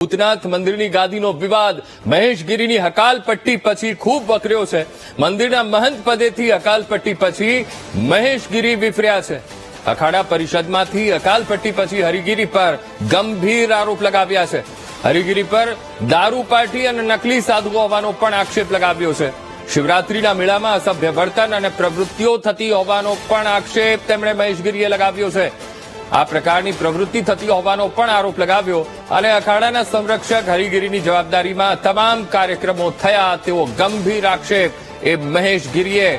ભૂતનાથ મંદિરની ગાદીનો વિવાદ મહેશગીરીની હકાલપટ્ટી પછી ખૂબ વકર્યો છે. મંદિરના મહંત પદેથી હકાલપટ્ટી પછી મહેશગીરી વિફર્યા છે. અખાડા પરિષદમાંથી અકાલપટ્ટી પછી હરિગીરી પર ગંભીર આરોપ લગાવ્યા છે. હરિગીરી પર દારૂ પાર્ટી અને નકલી સાધુઓ હોવાનો પણ આક્ષેપ લગાવ્યો છે. શિવરાત્રીના મેળામાં અસભ્ય વર્તન અને પ્રવૃત્તિઓ થતી હોવાનો પણ આક્ષેપ તેમણે મહેશગીરીએ લગાવ્યો છે. આ પ્રકારની પ્રવૃત્તિ થતી હોવાનો પણ આરોપ લગાવ્યો અને અખાડાના સંરક્ષક હરિગીરીની જવાબદારીમાં તમામ કાર્યક્રમો થયા તેવો ગંભીર આક્ષેપ એ મહેશ ગીરીએ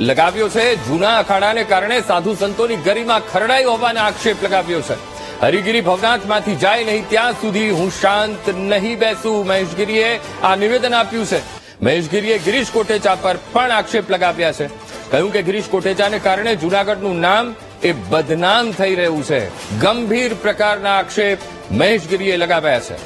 લગાવ્યો છે. જૂના અખાડાને કારણે સાધુ સંતોની ગરિમા ખરડાઈ હોવાના આક્ષેપ લગાવ્યો છે. હરિગીરી ભવનાથમાંથી જાય નહીં ત્યાં સુધી હું શાંત નહીં બેસું મહેશગીરીએ આ નિવેદન આપ્યું છે. મહેશગીરીએ ગિરીશ કોટેચા પર પણ આક્ષેપ લગાવ્યા છે. કહ્યું કે ગિરીશ કોટેચાને કારણે જૂનાગઢનું નામ એ બદનામ થઈ રહ્યું છે. ગંભીર પ્રકારના આક્ષેપ મહેશગીરીએ લગાવ્યા છે.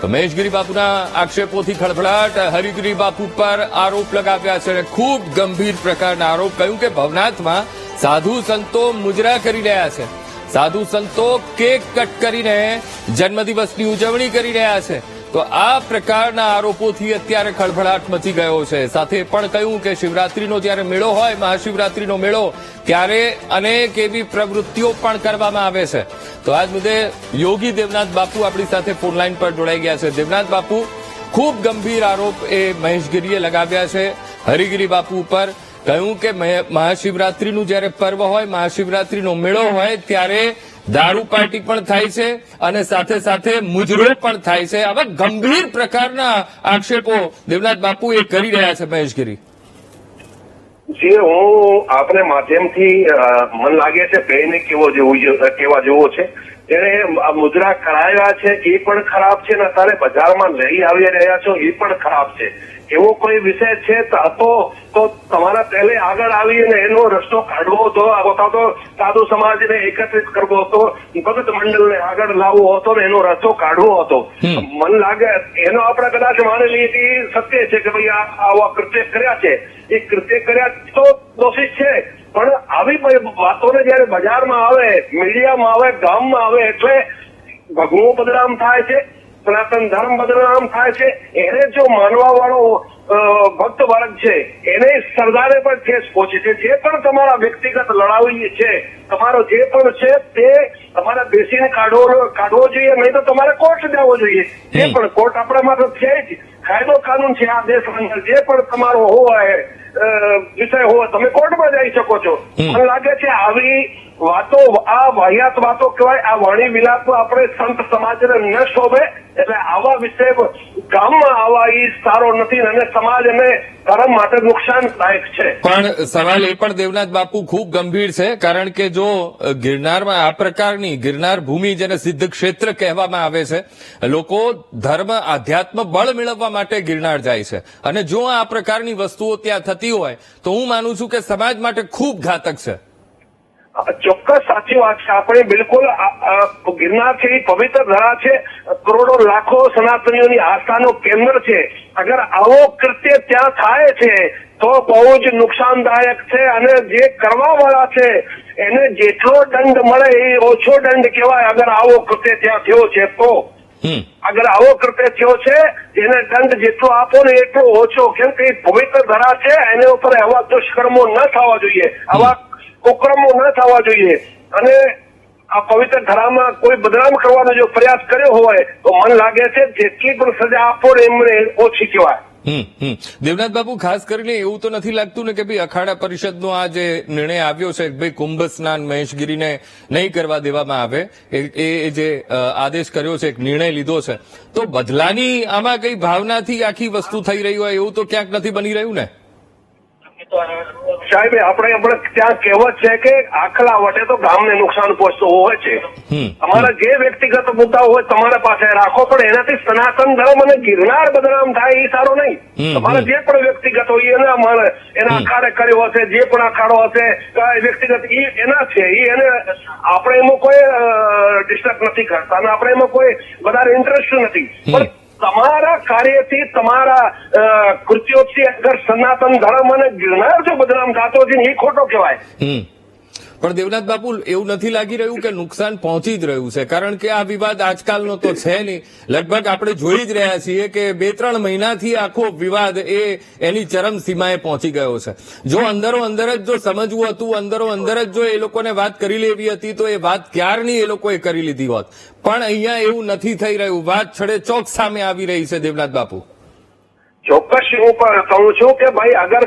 તો મહેશગીરી બાપુના આક્ષેપોથી ખળભળાટ, હરિગીરી બાપુ પર આરોપ લગાવ્યા છે. અને ખૂબ ગંભીર પ્રકારના આરોપ કહ્યું કે ભવનાથમાં સાધુ સંતો મુજરા કરી રહ્યા છે. સાધુ સંતો કેક કટ કરીને જન્મદિવસની ઉજવણી કરી રહ્યા છે. તો આ પ્રકારના આરોપોથી અત્યારે ખળભળાટ મચી ગયો છે. સાથે પણ કહ્યું કે શિવરાત્રીનો જ્યારે મેળો હોય, મહાશિવરાત્રીનો મેળો, ત્યારે અનેક એવી પ્રવૃત્તિઓ પણ કરવામાં આવે છે. તો આજ મુદ્દે યોગી દેવનાથ બાપુ આપણી સાથે ફોનલાઈન પર જોડાઈ ગયા છે. દેવનાથ બાપુ, ખૂબ ગંભીર આરોપ એ મહેશગીરીએ લગાવ્યા છે. હરિગીરી બાપુ ઉપર કહ્યું કે મહે- મહાશિવરાત્રીનું જ્યારે પર્વ હોય, મહાશિવરાત્રીનો મેળો હોય, ત્યારે દારૂ પાર્ટી પણ થાય છે અને સાથે સાથે મુજરો પણ થાય છે. આવા ગંભીર પ્રકારના આક્ષેપો દેવનાથ બાપુ એ કરી રહ્યા છે મહેશગીરી. જે હું આપણે માધ્યમથી મન લાગે છે બેને કેવો જેવું કેવા જેવો છે. આ મુદ્રા કરાવ્યા છે એ પણ ખરાબ છે ને અત્યારે બજારમાં લઈ આવી રહ્યા છો એ પણ ખરાબ છે. એવો કોઈ વિષય છે હતો તો તમારા પહેલે આગળ આવીને એનો રસ્તો કાઢવો હતો. અથવા તો સાધુ સમાજને એકત્રિત કરવો હતો ભગત મંડળને આગળ લાવવો હતો ને એનો રસ્તો કાઢવો હતો. મન લાગે એનો આપણે કદાચ માની લઈએ સત્ય છે કે ભાઈ આ આવા કૃત્ય કર્યા છે. એ કૃત્ય કર્યા તો દોષિત છે. પણ આવી વાતોને જયારે બજારમાં આવે મીડિયામાં આવે ગામમાં આવે એટલે ભગવો બદનામ થાય છે સનાતન ધર્મ બદનામ થાય છે એને જો માનવા વાળો ભક્ત બાળક છે એને સરદારે પણ ઠેસ પહોંચે છે જે પણ તમારા વ્યક્તિગત લડાવી છે તમારો જે પણ છે તે તમારે બેસીને કાઢવો કાઢવો જોઈએ નહીં તો તમારે કોર્ટ જવો જોઈએ. જે પણ કોર્ટ આપણા માટે છે જ. કાયદો કાનૂન છે આ દેશની અંદર જે પણ તમારો હોય વિષય હોય તમે કોર્ટમાં જઈ શકો છો. મને લાગે છે આવી વાતો, આ વાહિયાત વાતો કહેવાય, આ વાણી વિલાપ આપણે સંત સમાજને ન શોભે, એટલે આવા વિષય ગામમાં આવા એ સારો નથી અને સમાજ અને ધર્મ માટે નુકસાનદાયક છે. પણ સવાલ એ પણ દેવનાથ બાપુ ખૂબ ગંભીર છે, કારણ કે જો ગિરનારમાં આ પ્રકારની ગિરનાર ભૂમિ જેને સિદ્ધ ક્ષેત્ર કહેવામાં આવે છે, લોકો ધર્મ, આધ્યાત્મ બળ મેળવવા માટે ગિરનાર જાય છે. અને જો આ પ્રકારની વસ્તુઓ ત્યાં થતી હોય, તો હું માનું છું કે સમાજ માટે ખૂબ ઘાતક છે. ચોક્કસ સાચી વાત છે. આપણે બિલકુલ ગિરનાર છે એ પવિત્ર ધરા છે. કરોડો લાખો સનાતનીઓની આસ્થાનું કેન્દ્ર છે. અગર આવો કૃત્ય ત્યાં થાય છે તો બહુ જ નુકસાનદાયક છે અને જે કરવા વાળા છે એને જેટલો દંડ મળે એ ઓછો દંડ કહેવાય. અગર આવો કૃત્ય ત્યાં થયો છે તો. અગર આવો કૃત્ય થયો છે એને દંડ જેટલો આપો ને એટલો ઓછો. કેમ કે એ પવિત્ર ધરા છે એના ઉપર આવા દુષ્કર્મો ન થવા જોઈએ. આવા કુકર્મો ન થવા જોઈએ. અને આ પવિત્ર ધરામાં કોઈ બદનામ કરવાનો જો પ્રયાસ કર્યો હોય, તો મન લાગે છે જેટલી પણ સજા આપો એમને ઓછી કહેવાય. દેવનાથ બાબુ ખાસ કરીને એવું તો નથી લાગતું ને કે ભાઈ અખાડા પરિષદનો આ જે નિર્ણય આવ્યો છે ભાઈ કુંભ સ્નાન મહેશગીરીને નહીં કરવા દેવામાં આવે, એ જે આદેશ કર્યો છે, એક નિર્ણય લીધો છે. તો બદલાની આમાં કઈ ભાવનાથી આખી વસ્તુ થઈ રહી હોય એવું તો ક્યાંક નથી બની રહ્યું ને? સાહેબ આપણે આપણે ત્યાં કહેવત છે કે આખલા વટે તો ગામને નુકસાન પહોંચતું હોય છે. અમારા જે વ્યક્તિગત મુદ્દા હોય તમારા પાસે રાખો પણ એનાથી સનાતન ધર્મ અને ગિરનાર બદનામ થાય એ સારો નહીં. તમારે જે પણ વ્યક્તિગત હોય એના મારે એના અખાડે કર્યો હશે જે પણ આખાડો હશે વ્યક્તિગત એ એના છે એ એને આપણે એમાં કોઈ ડિસ્ટર્બ નથી કરતા અને આપણે એમાં કોઈ વધારે ઇન્ટરેસ્ટ નથી. પણ તમારા કાર્યથી તમારા કૃત્યોથી અગર સનાતન ધર્મ અને ગિરનાર જો બદનામ થતો છે એ ખોટો કહેવાય. પણ દેવનાથ બાપુ, એવું નથી લાગી રહ્યું કે નુકસાન પહોંચી જ રહ્યું છે. કારણ કે આ વિવાદ આજકાલનો તો છે નહીં. લગભગ આપણે જોઈ જ રહ્યા છીએ કે બે ત્રણ મહિનાથી આખો વિવાદ એ એની ચરમ સીમાએ પહોંચી ગયો છે. જો અંદરો અંદર જ જો સમજવું હતું, અંદરો અંદર જ જો એ લોકોને વાત કરી લેવી હતી, તો એ વાત ક્યારની એ લોકોએ કરી લીધી હોત? પણ અહીંયા એવું નથી થઈ રહ્યું. વાત છડે ચોક સામે આવી રહી છે દેવનાથ બાપુ. ચોક્કસ હું પણ કહું છું કે ભાઈ અગર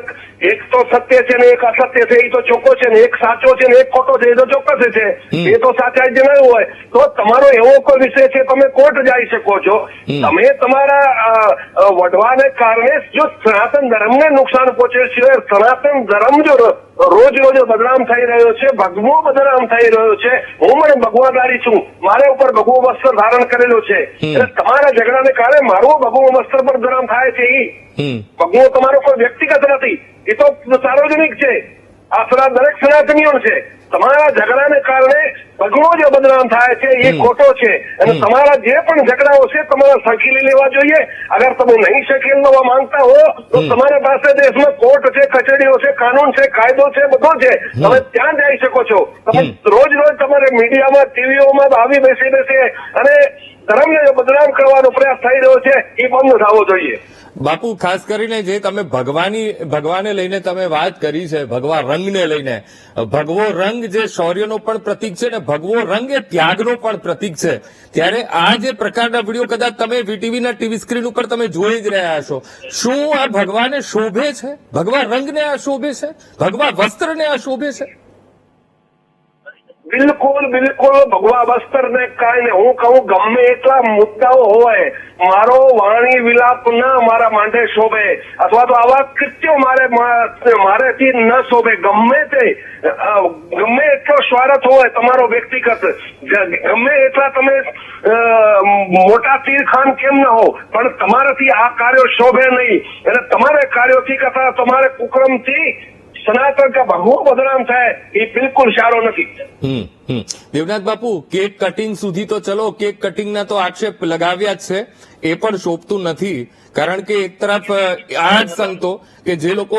એક તો સત્ય છે ને એક અસત્ય છે એ તો ચોખ્ખો છે ને એક સાચો છે ને એક ખોટો છે એ તો ચોક્કસ છે. એ તો સાચા જણાવ્યું હોય. તો તમારો એવો કોઈ વિષય છે તમે કોર્ટ જઈ શકો છો. તમે તમારા વઢવાને કારણે જો સનાતન ધર્મને નુકસાન પહોંચે છે સનાતન ધર્મ જો રોજ રોજ બદનામ થઈ રહ્યો છે ભગવો બદનામ થઈ રહ્યો છે હું પણ ભગવાદારી છું મારે ઉપર ભગવો વસ્ત્ર ધારણ કરેલો છે. એટલે તમારા ઝઘડાને કારણે મારું ભગવો વસ્ત્ર પર બદનામ થાય છે ઈ. ભગવો તમારો કોઈ વ્યક્તિગત નથી એ તો સાર્વજનિક છે. આ દરેક સનાતનીઓ છે. તમારા ઝઘડાને કારણે ભગવો જે બદનામ થાય છે. એ ખોટો છે. અને તમારા જે પણ ઝઘડાઓ છે તમારે સંકેલી લેવા જોઈએ. અગર તમે નહીં સંખીલ લેવા માંગતા હો તો તમારી પાસે દેશમાં કોર્ટ છે કચેરીઓ છે કાનૂન છે કાયદો છે બધો છે. તમે ત્યાં જઈ શકો છો. તમે રોજ રોજ તમારે મીડિયામાં ટીવીઓમાં આવી બેસી બેસે અને ધર્મને બદનામ કરવાનો પ્રયાસ થઈ રહ્યો છે એ બંધ થવો જોઈએ. બાપુ, ખાસ કરીને જે તમે ભગવાની, ભગવાને લઈને તમે વાત કરી છે, ભગવા રંગને લઈને, ભગવો રંગ જે શૌર્યનો પણ પ્રતીક છે ને ભગવો રંગ એ ત્યાગનો પણ પ્રતીક છે. ત્યારે આ જે પ્રકારના વીડિયો કદાચ તમે વીટીવીના ટીવી સ્ક્રીન ઉપર તમે જોઈ જ રહ્યા છો શું આ ભગવાને શોભે છે? ભગવા રંગને આ શોભે છે? ભગવા વસ્ત્રને આ શોભે છે? બિલકુલ બિલકુલ. ભગવા બસ્તર ને કારણે હું કહું, ગમે એટલા મુદ્દાઓ હોય, મારો વાણી વિલાપ ના મારા માંડે શોભે, અથવા તો આવા કૃત્યો મારે મારેથી ન શોભે. ગમે તે ગમે એટલો સ્વાર્થ હોય તમારો વ્યક્તિગત ગમે એટલા તમે મોટા તીર ખાન કેમ ના હો, પણ તમારાથી આ કાર્યો શોભે નહીં. એટલે તમારે કાર્યોથી કરતા તમારે કુકરમથી સનાતન કા બહુ બદનામ થાય એ બિલકુલ સારો નથી. દેવનાથ બાપુ, કેક કટિંગ સુધી તો ચલો, કેક કટિંગના તો આક્ષેપ લગાવ્યા જ છે. એ પણ શોભતું નથી. કારણ કે એક તરફ આ જ સંતો કે જે લોકો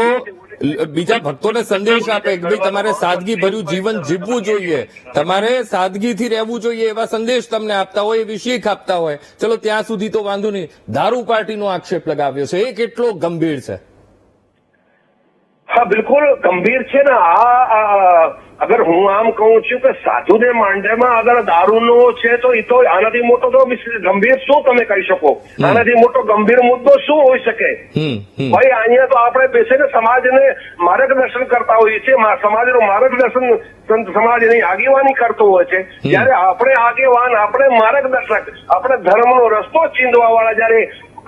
બીજા ભક્તોને સંદેશ આપે કે ભાઈ તમારે સાદગી ભર્યું જીવન જીવવું જોઈએ. તમારે સાદગીથી રહેવું જોઈએ એવા સંદેશ તમને આપતા હોય, એવી શીખ આપતા હોય. ચલો, ત્યાં સુધી તો વાંધો નહીં. દારૂ પાર્ટીનો આક્ષેપ લગાવ્યો છે. એ કેટલો ગંભીર છે. હા બિલકુલ ગંભીર છે ને. આ અગર હું આમ કહું છું કે સાધુને માંડેમાં અગર દારૂનો છે તો એ તો આનાથી મોટો તો ગંભીર શું તમે કહી શકો? આનાથી મોટો ગંભીર મુદ્દો શું હોઈ શકે? ભાઈ અહીંયા તો આપણે બેસીને સમાજને માર્ગદર્શન કરતા હોઈએ છીએ. સમાજનું માર્ગદર્શન સમાજની આગેવાની કરતો હોય છે. જ્યારે આપણે આગેવાન આપણે માર્ગદર્શક આપણે ધર્મનો રસ્તો ચીંધવા વાળા જયારે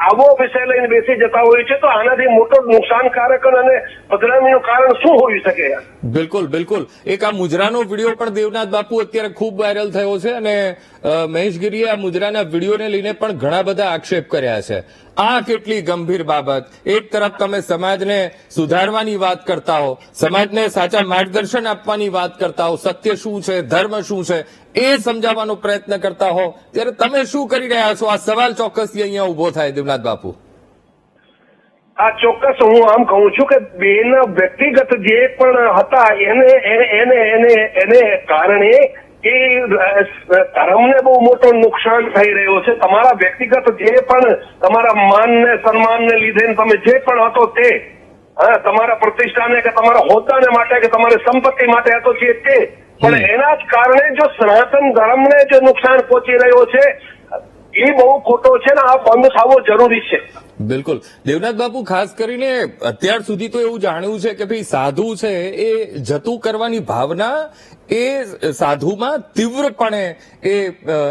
આવો વિષય લઈને બેસી જતા હોય છે, તો આનાથી મોટો નુકસાનકારક અને બદનામીનું કારણ શું હોઈ શકે? બિલકુલ બિલકુલ. એક આ મુજરાનો વીડિયો પણ દેવનાથ બાપુ અત્યારે ખૂબ વાયરલ થયો છે અને મહેશગીરીએ આ મુજરાના વિડીયોને લઈને પણ ઘણા બધા આક્ષેપ કર્યા છે. આ કેટલી ગંભીર બાબત. એક તરફ તમે સમાજને સુધારવાની વાત કરતા હો, સમાજને સાચા માર્ગદર્શન આપવાની વાત કરતા હો, સત્ય શું છે, ધર્મ શું છે, એ સમજાવવાનો પ્રયત્ન કરતા હો, ત્યારે તમે શું કરી રહ્યા છો? આ સવાલ ચોક્કસ અહીંયા ઊભો થાય, દેવનાથ બાપુ. આ ચોક્કસ હું આમ કહું છું કે બેના વ્યક્તિગત જે પણ હતા, એને એને એને એને એને કારણે એ ધર્મને બહુ મોટો નુકસાન થઈ રહ્યો છે. તમારા વ્યક્તિગત જે પણ તમારા માનને સન્માનને લીધે તમે જે પણ હતો તે હા તમારા પ્રતિષ્ઠાને કે તમારા હોદ્દાને માટે કે તમારી સંપત્તિ માટે હતો છે તે પણ એના જ કારણે જો સનાતન ધર્મને જે નુકસાન પહોંચી રહ્યો છે એ બહુ ખોટો છે ને, આ બંધ થવો જરૂરી છે. બિલકુલ. દેવનાથ બાપુ, ખાસ કરીને અત્યાર સુધી તો એવું જાણ્યું છે કે ભાઈ સાધુ છે એ જતું કરવાની ભાવના એ સાધુમાં તીવ્રપણે એ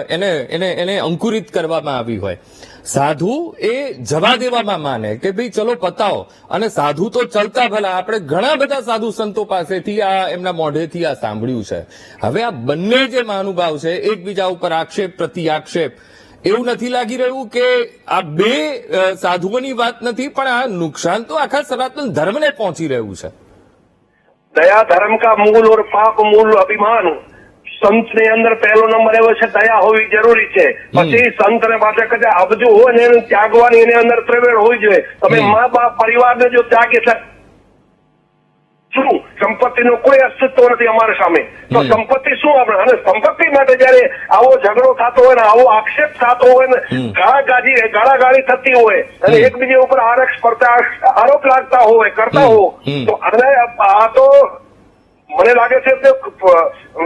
એને એને એને અંકુરિત કરવામાં આવી હોય. સાધુ એ જવા દેવામાં માને કે ભાઈ ચલો પતાવો. અને સાધુ તો ચલતા ભલા. આપણે ઘણા બધા સાધુ સંતો પાસેથી આ એમના મોઢેથી આ સાંભળ્યું છે. હવે આ બંને જે મહાનુભાવ છે, એકબીજા ઉપર આક્ષેપ પ્રતિ આક્ષેપ એવું નથી લાગી રહ્યું કે આ બે સાધુઓની વાત નથી પણ આ નુકસાન તો આખા સનાતન ધર્મને પહોંચી રહ્યું છે. દયા ધર્મ કા મૂલ ઓર પાપ મૂલ અભિમાન. સંતની અંદર પહેલો નંબર એવો છે દયા હોવી જરૂરી છે. પછી સંત ને પાસે કદાચ અબજુ હોય ને ત્યાગવાની એની અંદર ત્રેવેડ હોવી જોઈએ. તમે મા બાપ પરિવારને જો ત્યાગી શું સંપત્તિનું કોઈ અસ્તિત્વ નથી અમારી સામે તો સંપત્તિ શું આપણે અને સંપત્તિ માટે જયારે આવો ઝઘડો થતો હોય ને આવો આક્ષેપ થતો હોય ને. ગાળાગાજી ગાળાગાળી થતી હોય અને એકબીજા ઉપર આરક્ષ પડતા આરોપ લાગતા હોય કરતા. હો તો અને આ તો મને લાગે છે કે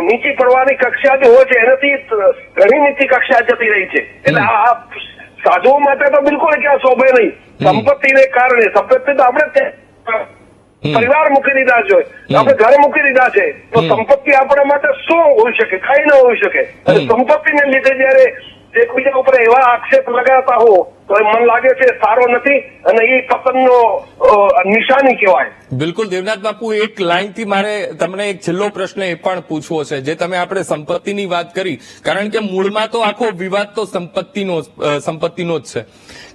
નીચી પડવાની કક્ષા જે હોય છે એનાથી ઘણી નીચી કક્ષા જતી રહી છે એટલે. આ સાધુઓ માટે તો બિલકુલ ક્યાં શોભે નહીં. સંપત્તિને કારણે સંપત્તિ તો આપણે. પરિવાર મૂકી દીધા છે આપણે ઘર મૂકી દીધા છે. તો સંપત્તિ આપણા માટે શું હોઈ શકે? કઈ ન હોઈ શકે. અને સંપત્તિ સંપત્તિને લીધે જયારે એકબીજા ઉપર એવા આક્ષેપ લગાવતા હો તો એ મને લાગે છે સારો નથી અને એ પતનનો નિશાની કહેવાય. બિલકુલ દેવનાથ બાપુ એક લાઇનથી મારે તમને એક છેલ્લો પ્રશ્ન એ પણ પૂછવો છે જે તમે આપણે સંપત્તિની વાત કરી. કારણ કે મૂળમાં તો આખો વિવાદ તો સંપત્તિનો સંપત્તિનો જ છે.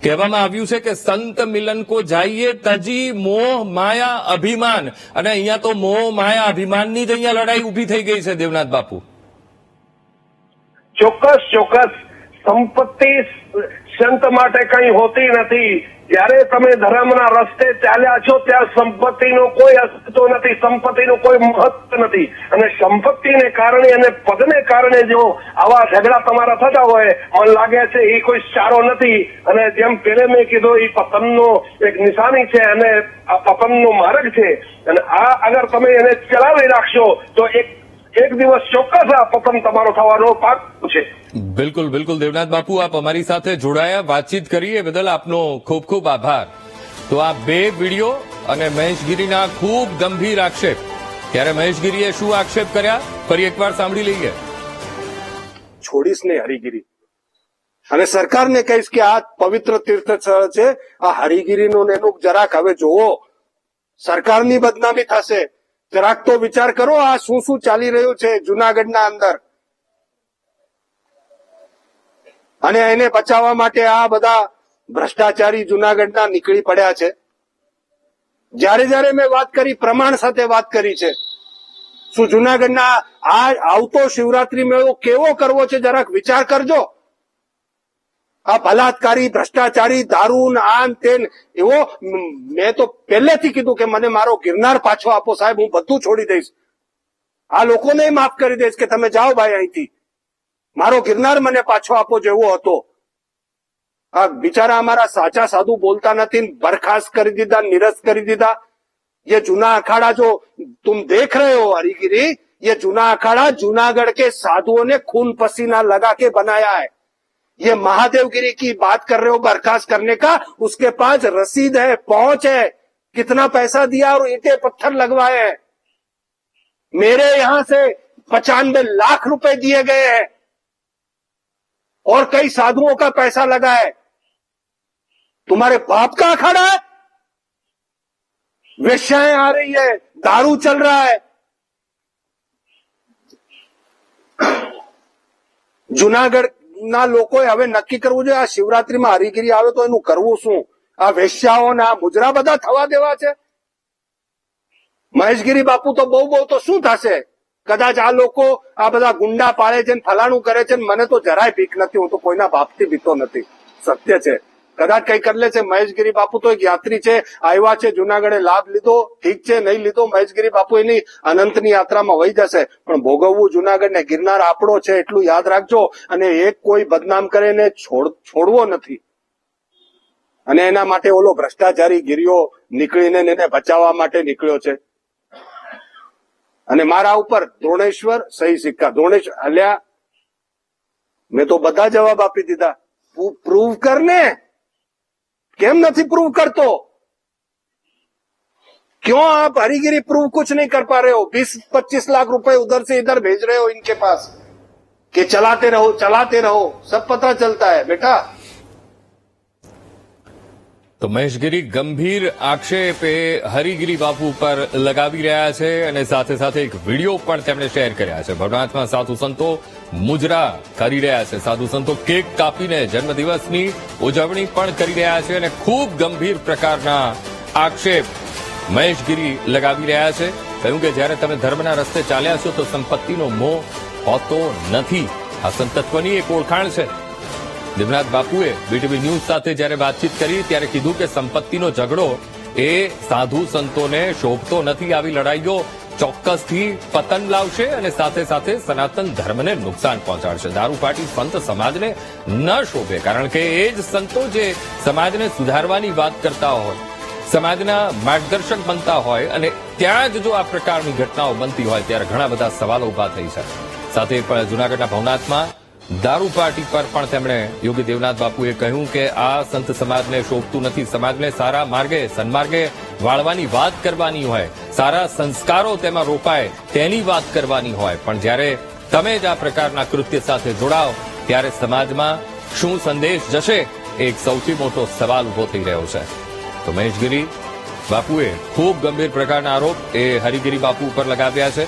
કહેવામાં આવ્યું છે કે સંત મિલન કો જાઈએ તજી મોહ માયા અભિમાન. અને અહીંયા તો મોહ માયા અભિમાનની જ અહીંયા લડાઈ ઊભી થઈ ગઈ છે દેવનાથ બાપુ. ચોક્કસ ચોક્કસ. સંપત્તિ સંત માટે કઈ હોતી નથી. જ્યારે તમે ધર્મના રસ્તે ચાલ્યા છો, ત્યાં સંપત્તિનો કોઈ અસ્તિત્વ નથી, સંપત્તિનું કોઈ મહત્વ નથી. અને સંપત્તિને કારણે અને પદને કારણે જો આવા ઝઘડા તમારા થતા હોય, મને લાગે છે એ કોઈ સારો નથી. અને જેમ પેલે મેં કીધું, એ પતનનો એક નિશાની છે અને આ પતનનો માર્ગ છે. અને આ અગર તમે એને ચલાવી રાખશો, તો એક એક દિવસ ચોક્કસ આ પતન તમારો થવાનો પાક છે. બિલકુલ બિલકુલ. દેવનાથ બાપુ આપ અમારી સાથે જોડાયા વાતચીત કરી એ બદલ આપનો ખૂબ ખૂબ આભાર. તો આ બે વીડિયો અને મહેશગીરીના ખૂબ ગંભીર આક્ષેપ. ત્યારે મહેશગીરીએ શું આક્ષેપ કર્યા? ફરી એકવાર સાંભળી લઈએ. છોડીશ નહીં હરિગીરી. અને સરકારને કહીશ કે આ પવિત્ર તીર્થ સ્થળ છે આ હરિગીરીનું ને એનું જરાક હવે જોવો સરકારની બદનામી થશે. જરાક તો વિચાર કરો આ શું શું ચાલી રહ્યું છે જુનાગઢના અંદર. અને એને બચાવવા માટે આ બધા ભ્રષ્ટાચારી જુનાગઢના નીકળી પડ્યા છે. જ્યારે જ્યારે મેં વાત કરી, પ્રમાણ સાથે વાત કરી છે. શું જુનાગઢના આ આવતો શિવરાત્રી મેળો કેવો કરવો છે જરાક વિચાર કરજો. આ બલાત્કારી ભ્રષ્ટાચારી દારૂ ને આન તેન એવો મ- મેં તો પહેલેથી કીધું કે મને મારો ગિરનાર પાછો આપો સાહેબ હું બધું છોડી દઈશ આ લોકોને માફ કરી દઈશ કે તમે જાઓ ભાઈ અહીંથી મારો ગિરનાર મને પાછો આપો જેવો હતો આ બિચારા અમારા સાચા સાધુ બોલતા નથી ને બરખાસ્ત કરી દીધા નિરસ્ત કરી દીધા ये जूना अखाड़ा जो तुम देख रहे हो हरिगिरी ये जूना अखाड़ा जूनागढ़ के साधुओं ने खून पसीना लगा के बनाया है ये महादेवगिरी की बात कर रहे हो बर्खास्त करने का, उसके पास रसीद है, पहुँच है, कितना पैसा दिया और ईटे पत्थर लगवाए हैं। मेरे यहाँ से पचानवे लाख रुपए दिए गए हैं। और कई साधुओं का पैसा लगा है। तुम्हारे बाप का अखाड़ा है? वेश्याएँ आ रही है, दारू चल रहा है। जूनागढ़ ના લોકોએ હવે નક્કી કરવું જોઈએ, આ શિવરાત્રીમાં હરિગીરી આવે તો એનું કરવું શું? આ વેશ્યાઓને આ મુજરા બધા થવા દેવા છે? મહેશગીરી બાપુ તો બહુ બહુ તો શું થશે? કદાચ આ લોકો આ બધા ગુંડા પાડે છે ફલાણું કરે છે મને તો જરાય ભીખ નથી, હું તો કોઈના બાપથી બીતો નથી. સત્ય છે. કદાચ કઈ કરી લે મહેશગીરી બાપુ તો એક યાત્રી છે, આવ્યા છે, જુનાગઢે લાભ લીધો, ઠીક છે, નહીં લીધો, મહેશગીરી બાપુ એની અનંતની યાત્રામાં વહી જશે. પણ ભોગવવું જુનાગઢ ને ગિરનાર આપણો છે એટલું યાદ રાખજો અને એક કોઈ બદનામ કરે ને છોડવો નથી. અને એના માટે ઓલો ભ્રષ્ટાચારી ગીરીઓ નીકળીને એને બચાવવા માટે નીકળ્યો છે. અને મારા ઉપર દ્રોણેશ્વર સહી સિક્કા. દ્રોણેશ્વર, અલ્યા, મેં તો બધા જવાબ આપી દીધા. પ્રૂવ કર ને. કેમ નથી प्रूव करतो क्यों आप हरीगिरी प्रूव कुछ नहीं कर पा रहे हो बीस पच्चीस लाख रुपए उधर से इधर भेज रहे हो इनके पास कि चलाते रहो चलाते रहो सब पता चलता है बेटा તો મહેશગીરી ગંભીર આક્ષેપ એ હરિગીરી બાપુ પર લગાવી રહ્યા છે અને સાથે સાથે એક વીડિયો પણ તેમણે શેર કર્યા છે. ભવનાથમાં સાધુ સંતો મુજરા કરી રહ્યા છે. સાધુ સંતો કેક કાપીને જન્મદિવસની ઉજવણી પણ કરી રહ્યા છે અને ખૂબ ગંભીર પ્રકારના આક્ષેપ મહેશગીરી લગાવી રહ્યા છે. કહ્યું કે જ્યારે તમે ધર્મના રસ્તે ચાલ્યા છો તો સંપત્તિનો મોહ હોતો નથી. આ સંતત્વની એક ઓળખાણ છે. દેવનાથ બાપુએ બીટીવી ન્યૂઝ સાથે જ્યારે વાતચીત કરી, ત્યારે કીધું કે સંપત્તિનો ઝઘડો એ સાધુ સંતોને શોભતો નથી. આવી લડાઈઓ ચોક્કસથી પતન લાવશે અને સાથે સાથે સનાતન ધર્મને નુકસાન પહોંચાડશે. દારૂ પાટી સંત સમાજને ન શોભે, કારણ કે એ જ સંતો જે સમાજને સુધારવાની વાત કરતા હોય, સમાજના માર્ગદર્શક બનતા હોય અને ત્યાં જ જો આ પ્રકારની ઘટનાઓ બનતી હોય, ત્યારે ઘણા બધા સવાલો ઊભા થઈ છે સાથે જુનાગઢના ભવનાથમાં દારૂ પાર્ટી પર પણ તેમણે યોગી દેવનાથ બાપુએ કહ્યું કે આ સંત સમાજને શોભતું નથી. સમાજને સારા માર્ગે, સન્માર્ગે વાળવાની વાત કરવાની હોય, સારા સંસ્કારો તેમાં રોપાય તેની વાત કરવાની હોય. પણ જ્યારે તમે જ આ પ્રકારના કૃત્ય સાથે જોડાઓ ત્યારે સમાજમાં શું સંદેશ જશે એક સૌથી મોટો સવાલ ઊભો થઈ રહ્યો છે. તો મહેશગીરી બાપુએ ખૂબ ગંભીર પ્રકારના આરોપ એ હરિગીરી બાપુ ઉપર લગાવ્યા છે.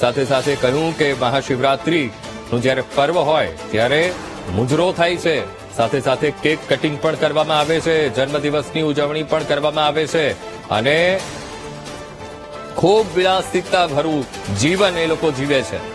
સાથે સાથે કહ્યું કે મહાશિવરાત્રી નું જ્યારે પર્વ હોય, ત્યારે મુજરો થાય છે. સાથે સાથે કેક કટિંગ પણ કરવામાં આવે છે, જન્મદિવસની ઉજવણી પણ કરવામાં આવે છે. અને ખૂબ વિલાસિતતા ભરું જીવન એ લોકો જીવે છે.